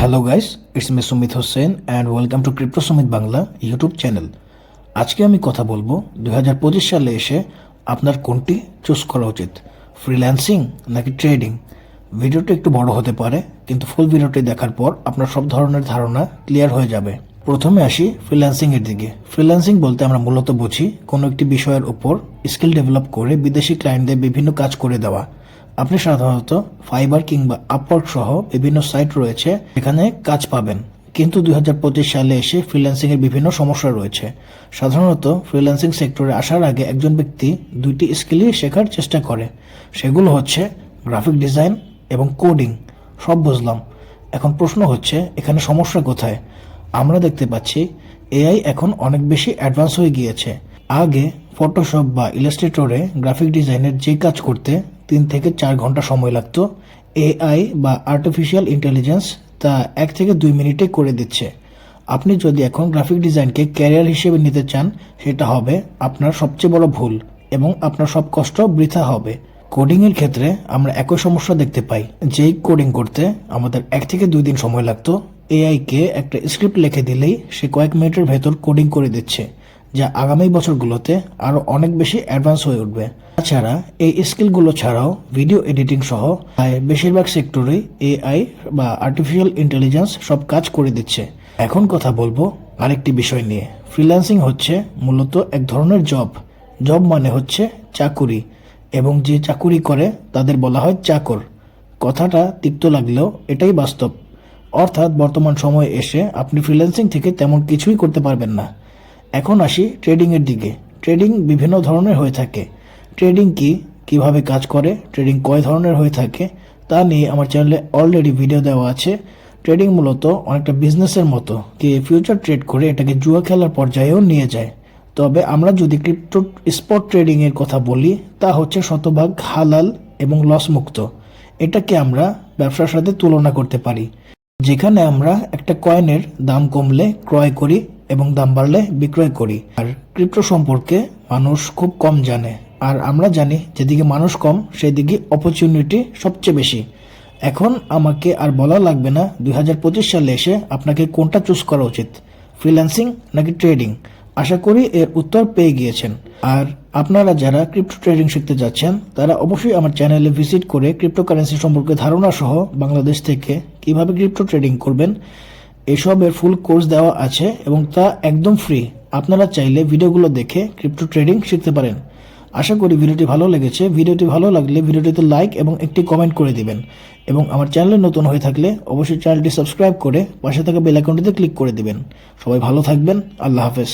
Hello guys it's me Sumit Hossain and welcome to crypto Sumit Bangla YouTube channel আজকে আমি কথা বলব দু হাজার পঁচিশ সালে এসে আপনার কোনটি চুজ করা উচিত? ফ্রিল্যান্সিং নাকি ট্রেডিং ভিডিওটি একটু বড় হতে পারে, কিন্তু ফুল ভিডিওটি দেখার পর আপনার সব ধরনের ধারণা ক্লিয়ার হয়ে যাবে। প্রথমে আসি ফ্রিল্যান্সিং এর দিকে। ফ্রিল্যান্সিং বলতে আমরা মূলত বুঝি কোনো একটি বিষয়ের উপর স্কিল ডেভেলপ করে বিদেশি ক্লায়েন্টদের বিভিন্ন কাজ করে দেওয়া। আপনি সাধারণত ফাইবার কিংবা আপওয়ার্ক সহ বিভিন্ন সাইট রয়েছে এখানে কাজ পাবেন। কিন্তু দুই হাজার পঁচিশ সালে এসে ফ্রিল্যান্সিং এর বিভিন্ন সমস্যা রয়েছে। সাধারণত ফ্রিল্যান্সিং সেক্টরে আসার আগে একজন ব্যক্তি দুইটি স্কিলই শেখার চেষ্টা করে। সেগুলো হচ্ছে গ্রাফিক ডিজাইন এবং কোডিং সব বুঝলাম। এখন প্রশ্ন হচ্ছে, এখানে সমস্যা কোথায়? আমরা দেখতে পাচ্ছি এআই এখন অনেক বেশি অ্যাডভান্স হয়ে গিয়েছে। আগে ফটোশপ বা ইলাস্ট্রেটরে গ্রাফিক ডিজাইনের যে কাজ করতে তিন থেকে চার ঘণ্টা সময় লাগতো। এআই বা আর্টিফিশিয়াল ইন্টেলিজেন্স তা এক থেকে দুই মিনিটে করে দিচ্ছে। আপনি যদি এখন গ্রাফিক ডিজাইনকে ক্যারিয়ার হিসেবে নিতে চান, সেটা হবে আপনার সবচেয়ে বড় ভুল এবং আপনার সব কষ্ট বৃথা হবে। কোডিং এর ক্ষেত্রে আমরা একই সমস্যা দেখতে পাই, যেই কোডিং করতে আমাদের এক থেকে দুই দিন সময় লাগতো। এআই কে একটা স্ক্রিপ্ট লিখে দিলেই সে কয়েক মিনিটের ভেতর কোডিং করে দিচ্ছে। যা আগামী বছরগুলোতে আরও অনেক বেশি অ্যাডভান্স হয়ে উঠবে। তাছাড়া এই স্কিলগুলো ছাড়াও ভিডিও এডিটিং সহ বেশিরভাগ সেক্টরেই এআই বা আর্টিফিশিয়াল ইন্টেলিজেন্স সব কাজ করে দিচ্ছে। এখন কথা বলব আরেকটি বিষয় নিয়ে। ফ্রিল্যান্সিং হচ্ছে মূলত এক ধরনের জব জব মানে হচ্ছে চাকুরি। এবং যে চাকুরি করে, তাদের বলা হয় চাকর। কথাটা তিক্ত লাগলেও এটাই বাস্তব। অর্থাৎ বর্তমান সময়ে এসে আপনি ফ্রিল্যান্সিং থেকে তেমন কিছুই করতে পারবেন না। এখন আসি ট্রেডিং এর দিকে। ট্রেডিং বিভিন্ন ধরনের হয়ে থাকে। ট্রেডিং কি? কীভাবে কাজ করে? ট্রেডিং কয় ধরনের হয়ে থাকে? তা নিয়ে আমার চ্যানেলে অলরেডি ভিডিও দেওয়া আছে। ট্রেডিং মূলত অনেকটা বিজনেসের মতো কি ফিউচার ট্রেড করে এটাকে জুয়া খেলার পর্যায়েও নিয়ে যায়। তবে আমরা যদি ক্রিপ্টো স্পট ট্রেডিং এর কথা বলি, তা হচ্ছে শতভাগ হালাল এবং লস মুক্ত এটাকে আমরা ব্যবসার সাথে তুলনা করতে পারি। যেখানে আমরা একটা কয়েনের দাম কমলে ক্রয় করি এবং দাম বাড়লে বিক্রয় করি। আর ক্রিপ্টো সম্পর্কে মানুষ খুব কম জানে। আর আমরা জানি যেদিকে মানুষ কম সেদিকে অপরচুনিটি সবচেয়ে বেশি। এখন আমাকে আর বলা লাগবে না দুই হাজার পঁচিশ সালে এসে আপনাকে কোনটা চুজ করা উচিত ফ্রিল্যান্সিং নাকি ট্রেডিং আশা করি এর উত্তর পেয়ে গিয়েছেন। আর আপনারা যারা ক্রিপ্টো ট্রেডিং শিখতে যাচ্ছেন, তারা অবশ্যই আমার চ্যানেলে ভিজিট করে ক্রিপ্টোকারেন্সি সম্পর্কে ধারণা সহ বাংলাদেশ থেকে কীভাবে ক্রিপ্টো ট্রেডিং করবেন এসবের ফুল কোর্স দেওয়া আছে এবং তা একদম ফ্রি আপনারা চাইলে ভিডিওগুলো দেখে ক্রিপ্টো ট্রেডিং শিখতে পারেন। আশা করি ভিডিওটি ভালো লেগেছে। ভিডিওটি ভালো লাগলে ভিডিওটিতে লাইক এবং একটি কমেন্ট করে দিবেন। এবং আমার চ্যানেলে নতুন হয়ে থাকলে অবশ্যই চ্যানেলটি সাবস্ক্রাইব করে পাশে থাকা বেল আইকনটিতে ক্লিক করে দিবেন। সবাই ভালো থাকবেন। আল্লাহ হাফেজ।